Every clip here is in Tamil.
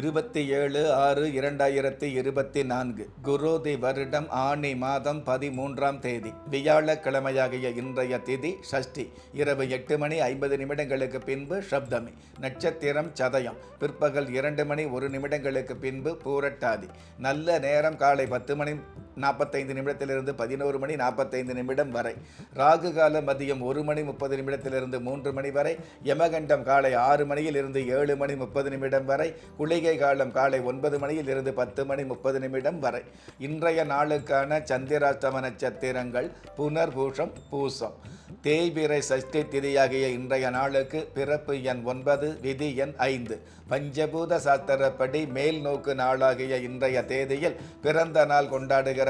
இருபத்தி ஏழு ஆறு இரண்டாயிரத்தி இருபத்தி நான்கு குரோதி வருடம் ஆணி மாதம் பதிமூன்றாம் தேதி வியாழக்கிழமையாகிய இன்றைய திதி ஷஷ்டி இரவு எட்டு மணி ஐம்பது நிமிடங்களுக்கு பின்பு ஷப்தமி நட்சத்திரம் சதயம் பிற்பகல் இரண்டு மணி ஒரு நிமிடங்களுக்கு பின்பு பூரட்டாதி நல்ல நேரம் காலை பத்து மணி நாற்பத்தைந்து நிமிடத்திலிருந்து பதினோரு மணி நாற்பத்தைந்து நிமிடம் வரை. ராகு கால மதியம் ஒரு மணி முப்பது நிமிடத்திலிருந்து மூன்று மணி வரை. யமகண்டம் காலை ஆறு மணியில் இருந்து ஏழு மணி முப்பது நிமிடம் வரை. குளிகை காலம் காலை ஒன்பது மணியில் இருந்து பத்து மணி முப்பது நிமிடம் வரை. இன்றைய நாளுக்கான சந்திராஷ்டம நட்சத்திரங்கள் புனர்பூஷம் பூசம். தேய்பிரை சஷ்டி திதியாகிய இன்றைய நாளுக்கு பிறப்பு எண் ஒன்பது விதி எண் ஐந்து. பஞ்சபூத சாஸ்திரப்படி மேல் நோக்கு நாளாகிய இன்றைய தேதியில் பிறந்த நாள் கொண்டாடுகிற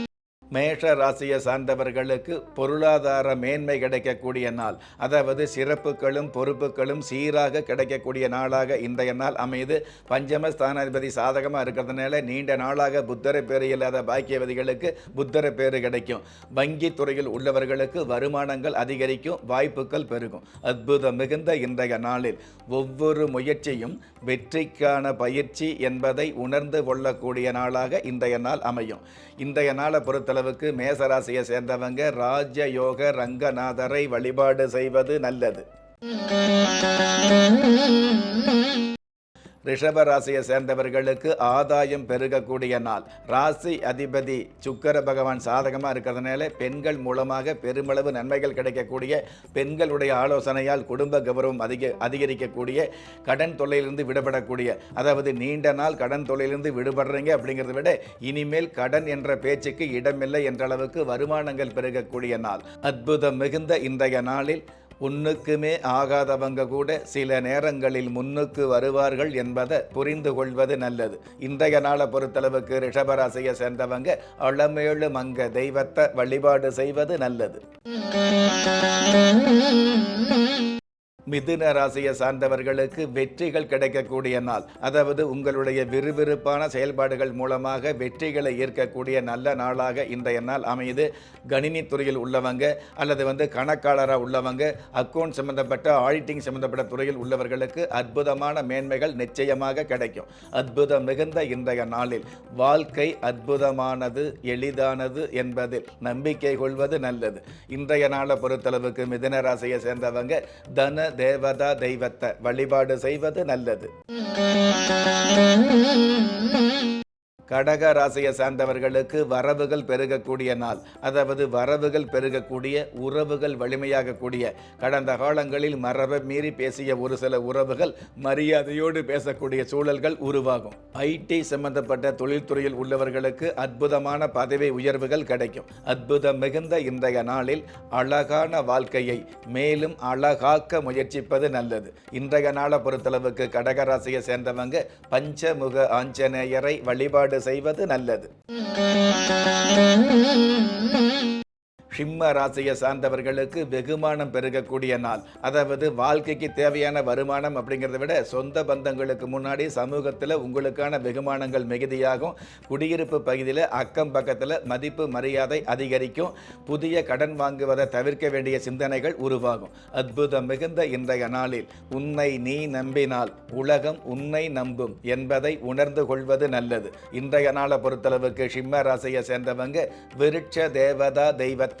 மேஷ ராசியை சார்ந்தவர்களுக்கு பொருளாதார மேன்மை கிடைக்கக்கூடிய நாள். அதாவது சிறப்புகளும் பொறுப்புகளும் சீராக கிடைக்கக்கூடிய நாளாக இன்றைய நாள் அமைது பஞ்சம ஸ்தானாதிபதி சாதகமாக இருக்கிறதுனால நீண்ட நாளாக புத்தரை பேர் இல்லாத பாக்கியவதிகளுக்கு புத்தரை பேர் கிடைக்கும். வங்கி துறையில் உள்ளவர்களுக்கு வருமானங்கள் அதிகரிக்கும் வாய்ப்புகள் பெருகும். அற்புதம் மிகுந்த இன்றைய நாளில். ஒவ்வொரு முயற்சியும் வெற்றிக்கான பயிற்சி என்பதை உணர்ந்து கொள்ளக்கூடிய நாளாக இன்றைய நாள் அமையும். இன்றைய நாளை பொறுத்தளவுக்கு மேசராசியை சேர்ந்தவங்க ராஜயோக ரங்கநாதரை வழிபாடு செய்வது நல்லது. ரிஷப ராசியை சேர்ந்தவர்களுக்கு ஆதாயம் பெருகக்கூடிய நாள். ராசி அதிபதி சுக்கர பகவான் சாதகமாக இருக்கிறதுனால பெண்கள் மூலமாக பெருமளவு நன்மைகள் கிடைக்கக்கூடிய பெண்களுடைய ஆலோசனையால் குடும்ப கௌரவம் அதிக அதிகரிக்கக்கூடிய கடன் தொல்லையிலிருந்து விடுபடக்கூடிய அதாவது நீண்ட நாள் கடன் தொல்லையிலிருந்து விடுபடுறீங்க அப்படிங்கிறத விட இனிமேல் கடன் என்ற பேச்சுக்கு இடமில்லை என்ற அளவுக்கு வருமானங்கள் பெருகக்கூடிய நாள். அற்புதம் மிகுந்த இன்றைய நாளில் உன்னுக்குமே ஆகாதவங்க கூட சில நேரங்களில் முன்னுக்கு வருவார்கள் என்பதை புரிந்து கொள்வது நல்லது. இன்றைய நாளை பொறுத்தளவுக்கு ரிஷபராசியை சேர்ந்தவங்க அளமேழு மங்க தெய்வத்தை வழிபாடு செய்வது நல்லது. மிதுன ராசியை சார்ந்தவர்களுக்கு வெற்றிகள் கிடைக்கக்கூடிய நாள். அதாவது உங்களுடைய விறுவிறுப்பான செயல்பாடுகள் மூலமாக வெற்றிகளை ஈர்க்கக்கூடிய நல்ல நாளாக இன்றைய நாள் அமையுது. கணினி துறையில் உள்ளவங்க அல்லது வந்து கணக்காளராக உள்ளவங்க அக்கௌண்ட் சம்பந்தப்பட்ட ஆடிட்டிங் சம்பந்தப்பட்ட துறையில் உள்ளவர்களுக்கு அற்புதமான மேன்மைகள் நிச்சயமாக கிடைக்கும். அற்புதம் மிகுந்த இன்றைய நாளில் வாழ்க்கை அற்புதமானது எளிதானது என்பதில் நம்பிக்கை கொள்வது நல்லது. இன்றைய நாளை பொறுத்தளவுக்கு மிதுன ராசியை சேர்ந்தவங்க தன தேவதா தெய்வத்தை வழிபாடு செய்வது நல்லது. கடக ராசியை சார்ந்தவர்களுக்கு வரவுகள் பெருகக்கூடிய நாள். அதாவது வரவுகள் பெருகக்கூடிய உறவுகள் வலிமையாகக்கூடிய கடந்த காலங்களில் மரபை மீறி பேசிய ஒரு சில உறவுகள் மரியாதையோடு பேசக்கூடிய சூழல்கள் உருவாகும். ஐடி சம்பந்தப்பட்ட தொழில்துறையில் உள்ளவர்களுக்கு அற்புதமான பதவி உயர்வுகள் கிடைக்கும். அற்புதம் மிகுந்த இன்றைய நாளில் அழகான வாழ்க்கையை மேலும் அழகாக்க முயற்சிப்பது நல்லது. இன்றைய நாளை பொறுத்தளவுக்கு கடக ராசியை சேர்ந்தவங்க பஞ்சமுக ஆஞ்சநேயரை வழிபாடு செய்வது நல்லது. சிம்ம ராசியை சார்ந்தவர்களுக்கு வெகுமானம் பெருகக்கூடிய நாள். அதாவது வாழ்க்கைக்கு தேவையான வருமானம் அப்படிங்கிறத விட சொந்த பந்தங்களுக்கு முன்னாடி சமூகத்தில் உங்களுக்கான வெகுமானங்கள் மிகுதியாகும். குடியிருப்பு பகுதியில் அக்கம் பக்கத்தில் மதிப்பு மரியாதை அதிகரிக்கும். புதிய கடன் வாங்குவதை தவிர்க்க வேண்டிய சிந்தனைகள் உருவாகும். அற்புதம் மிகுந்த இன்றைய நாளில் உன்னை நீ நம்பினால் உலகம் உன்னை நம்பும் என்பதை உணர்ந்து கொள்வது நல்லது. இன்றைய நாளை பொறுத்தளவுக்கு சிம்ம ராசியை சேர்ந்தவங்க விருட்ச தேவதா தெய்வத்தை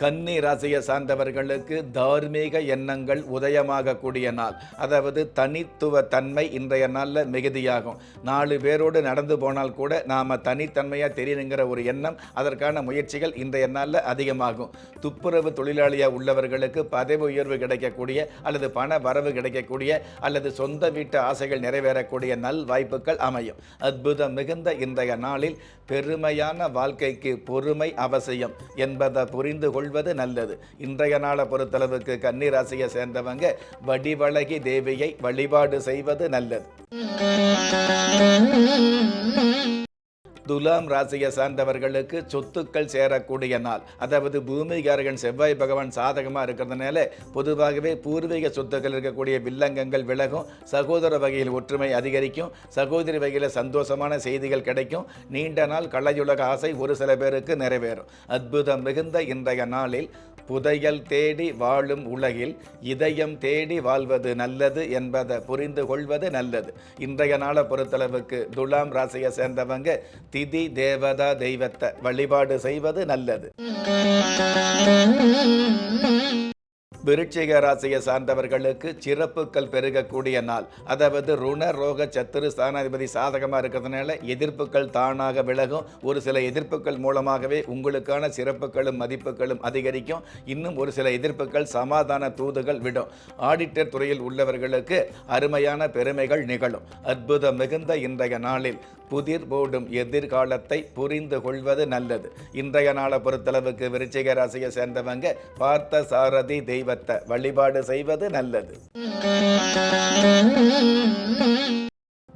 கன்னி ராசியை சார்ந்தவர்களுக்கு தார்மீக எண்ணங்கள் உதயமாகக்கூடிய நாள். அதாவது தனித்துவ தன்மை இன்றைய நாளில் மிகுதியாகும். நாலு பேரோடு நடந்து போனால் கூட நாம் தனித்தன்மையாக தெரியணுங்கிற ஒரு எண்ணம் அதற்கான முயற்சிகள் இன்றைய நாளில் அதிகமாகும். துப்புரவு தொழிலாளியாக உள்ளவர்களுக்கு பதவி உயர்வு கிடைக்கக்கூடிய அல்லது பண வரவு கிடைக்கக்கூடிய அல்லது சொந்த வீட்டு ஆசைகள் நிறைவேறக்கூடிய நல் வாய்ப்புகள் அமையும். அற்புதம் மிகுந்த இன்றைய நாளில் பெருமையான வாழ்க்கைக்கு பொறுமை அவசியம் என்பதை புரிந்து கொள் கொள்வது நல்லது. இன்றைய நாளை பொறுத்தளவுக்கு கன்னிராசியை சேர்ந்தவங்க வடிவழகி தேவியை வழிபாடு செய்வது நல்லது. துலாம் ராசியை சார்ந்தவர்களுக்கு சொத்துக்கள் சேரக்கூடிய நாள். அதாவது பூமிகாரகன் செவ்வாய் பகவான் சாதகமாக இருக்கிறதுனால பொதுவாகவே பூர்வீக சொத்துக்கள் இருக்கக்கூடிய வில்லங்கங்கள் விலகும். சகோதர வகையில் ஒற்றுமை அதிகரிக்கும். சகோதரி வகையில் சந்தோஷமான செய்திகள் கிடைக்கும். நீண்ட நாள் கலையுலக ஆசை ஒரு சில பேருக்கு நிறைவேறும். அற்புதம் மிகுந்த இன்றைய நாளில் புதையல் தேடி வாழும் உலகில் இதயம் தேடி வாழ்வது நல்லது என்பதை புரிந்து கொள்வது நல்லது. இன்றைய நாளை பொறுத்தளவுக்கு துலாம் ராசியை சேர்ந்தவங்க திதி தேவதா தெய்வத்தை வழிபாடு செய்வது நல்லது. விருட்சிக ராசியை சார்ந்தவர்களுக்கு சிறப்புகள் பெருகக்கூடிய நாள். அதாவது ருண ரோக சத்துரு ஸ்தானாதிபதி சாதகமாக இருக்கிறதுனால எதிர்ப்புகள் தானாக விலகும். ஒரு சில எதிர்ப்புகள் மூலமாகவே உங்களுக்கான சிறப்புகளும் மதிப்புகளும் அதிகரிக்கும். இன்னும் ஒரு சில எதிர்ப்புகள் சமாதான தூதுகள் விடும். ஆடிட்டர் துறையில் உள்ளவர்களுக்கு அருமையான பெருமைகள் நிகழும். அற்புதம் மிகுந்த இன்றைய நாளில். புதிர் போடும் எதிர்காலத்தை புரிந்து கொள்வது நல்லது. இன்றைய நாளை பொறுத்தளவுக்கு விருச்சிக ராசியை சேர்ந்தவங்க பார்த்த சாரதி தெய்வத்தை வழிபாடு செய்வது நல்லது.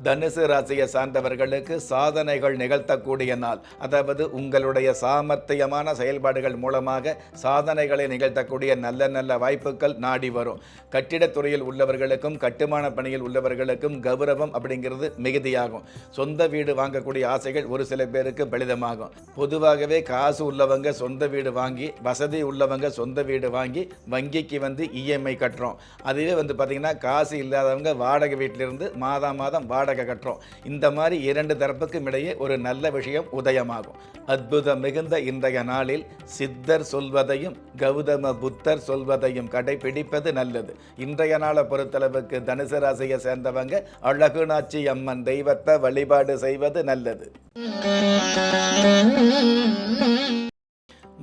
தனுசு ராசியை சார்ந்தவர்களுக்கு சாதனைகள் நிகழ்த்தக்கூடிய நாள். அதாவது உங்களுடைய சாமர்த்தியமான செயல்பாடுகள் மூலமாக சாதனைகளை நிகழ்த்தக்கூடிய நல்ல நல்ல வாய்ப்புகள் நாடி வரும். கட்டிடத்துறையில் உள்ளவர்களுக்கும் கட்டுமான பணியில் உள்ளவர்களுக்கும் கௌரவம் அப்படிங்கிறது மிகுதியாகும். சொந்த வீடு வாங்கக்கூடிய ஆசைகள் ஒரு சில பேருக்கு பலிதமாகும். பொதுவாகவே காசு உள்ளவங்க சொந்த வீடு வாங்கி வசதி உள்ளவங்க சொந்த வீடு வாங்கி வங்கிக்கு வந்து இஎம்ஐ கட்டுறோம். அதுவே வந்து பார்த்திங்கன்னா காசு இல்லாதவங்க வாடகை வீட்டிலிருந்து மாதம் மாதம் வாடகை கற்றோம் இந்த மாதிரி இரண்டு தரப்புக்கும் இடையே ஒரு நல்ல விஷயம் உதயமாகும். அற்புதம் மிகுந்த இன்றைய நாளில் சித்தர் சொல்வதையும் கௌதம புத்தர் சொல்வதையும் கடைபிடிப்பது நல்லது. இன்றைய நாளை பொறுத்தளவுக்கு தனுசு ராசியை சேர்ந்தவங்க அழகுநாச்சி அம்மன் தெய்வத்தை வழிபாடு செய்வது நல்லது.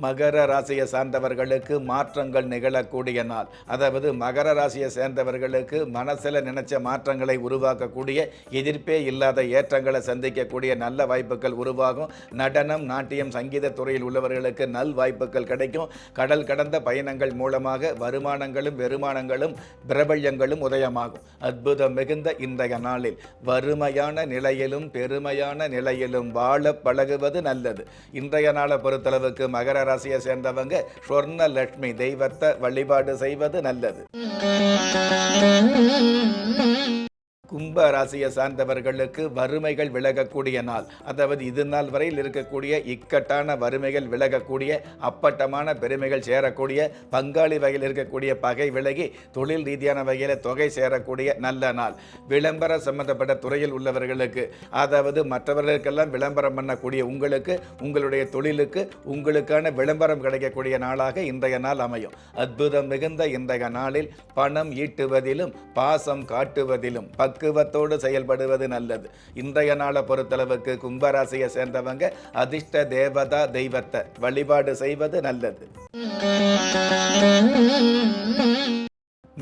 மகர ராசியை சார்ந்தவர்களுக்கு மாற்றங்கள் நிகழக்கூடிய நாள். அதாவது மகர ராசியை சேர்ந்தவர்களுக்கு மனசில் நினைச்ச மாற்றங்களை உருவாக்கக்கூடிய எதிர்ப்பே இல்லாத ஏற்றங்களை சந்திக்கக்கூடிய நல்ல வாய்ப்புகள் உருவாகும். நடனம் நாட்டியம் சங்கீத துறையில் உள்ளவர்களுக்கு நல் வாய்ப்புகள் கிடைக்கும். கடல் கடந்த பயணங்கள் மூலமாக வருமானங்களும் வெறுமானங்களும் பிரபல்யங்களும் உதயமாகும். அற்புதம் மிகுந்த இன்றைய நாளில் வறுமையான நிலையிலும் பெருமையான நிலையிலும் வாழ பழகுவது நல்லது. இன்றைய நாளை பொறுத்தளவுக்கு மகர ராசியை சேர்ந்தவங்க ஸ்வர்ண லட்சுமி தெய்வத்தை வழிபாடு செய்வது நல்லது. கும்ப ராசியை சார்ந்தவர்களுக்கு வறுமைகள் விலகக்கூடிய நாள். அதாவது இது நாள் வரையில் இருக்கக்கூடிய இக்கட்டான வறுமைகள் விலகக்கூடிய அப்பட்டமான பெருமைகள் சேரக்கூடிய பங்காளி வகையில் இருக்கக்கூடிய பகை விலகி தொழில் ரீதியான வகையில் தொகை சேரக்கூடிய நல்ல நாள். விளம்பர சம்பந்தப்பட்ட துறையில் உள்ளவர்களுக்கு அதாவது மற்றவர்களுக்கெல்லாம் விளம்பரம் பண்ணக்கூடிய உங்களுக்கு உங்களுடைய தொழிலுக்கு உங்களுக்கான விளம்பரம் கிடைக்கக்கூடிய நாளாக இன்றைய நாள் அமையும். அற்புதம் மிகுந்த இன்றைய நாளில் பணம் ஈட்டுவதிலும் பாசம் காட்டுவதிலும் பக்குவத்தோடு செயல்படுவது நல்லது. இன்றைய நாளை பொறுத்தளவுக்கு கும்பராசியை சேர்ந்தவங்க அதிர்ஷ்ட தேவதா தெய்வத்தை வழிபாடு செய்வது நல்லது.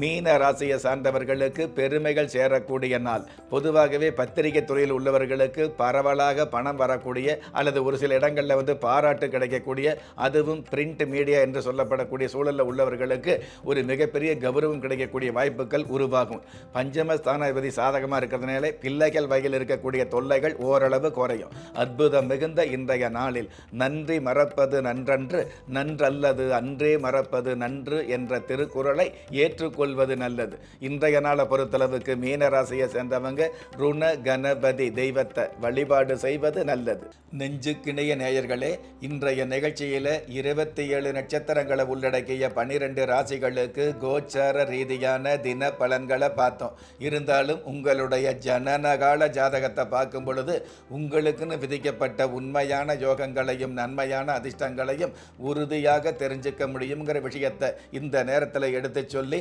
மீன ராசியை சார்ந்தவர்களுக்கு பெருமைகள் சேரக்கூடிய நாள். பொதுவாகவே பத்திரிகை துறையில் உள்ளவர்களுக்கு பரவலாக பணம் வரக்கூடிய அல்லது ஒரு சில இடங்களில் வந்து பாராட்டு கிடைக்கக்கூடிய அதுவும் பிரிண்ட் மீடியா என்று சொல்லப்படக்கூடிய சூழலில் உள்ளவர்களுக்கு ஒரு மிகப்பெரிய கௌரவம் கிடைக்கக்கூடிய வாய்ப்புகள் உருவாகும். பஞ்சம ஸ்தானாதிபதி சாதகமாக இருக்கிறதுனால பிள்ளைகள் வகையில் இருக்கக்கூடிய தொல்லைகள் ஓரளவு குறையும். அற்புதம் மிகுந்த இன்றைய நாளில். நன்றி மறப்பது நன்றன்று நன்றல்லது அன்றே மறப்பது நன்று என்ற திருக்குறளை ஏற்றுக்கொள் கொள்வது நல்லது. இன்றைய நாளை பொறுத்தளவுக்கு மீன ராசியை சேர்ந்தவங்க ருண கணபதி தெய்வத்தை வழிபாடு செய்வது நல்லது. நெஞ்சுக்கிணைய நேயர்களே இன்றைய நிகழ்ச்சியில் இருபத்தி ஏழு நட்சத்திரங்களை உள்ளடக்கிய பனிரெண்டு ராசிகளுக்கு கோச்சார ரீதியான தின பலன்களை பார்த்தோம். இருந்தாலும் உங்களுடைய ஜனனகால ஜாதகத்தை பார்க்கும் பொழுது உங்களுக்குன்னு விதிக்கப்பட்ட உண்மையான யோகங்களையும் நன்மையான அதிர்ஷ்டங்களையும் உறுதியாக தெரிஞ்சுக்க முடியுங்கிற விஷயத்தை இந்த நேரத்தில் எடுத்து சொல்லி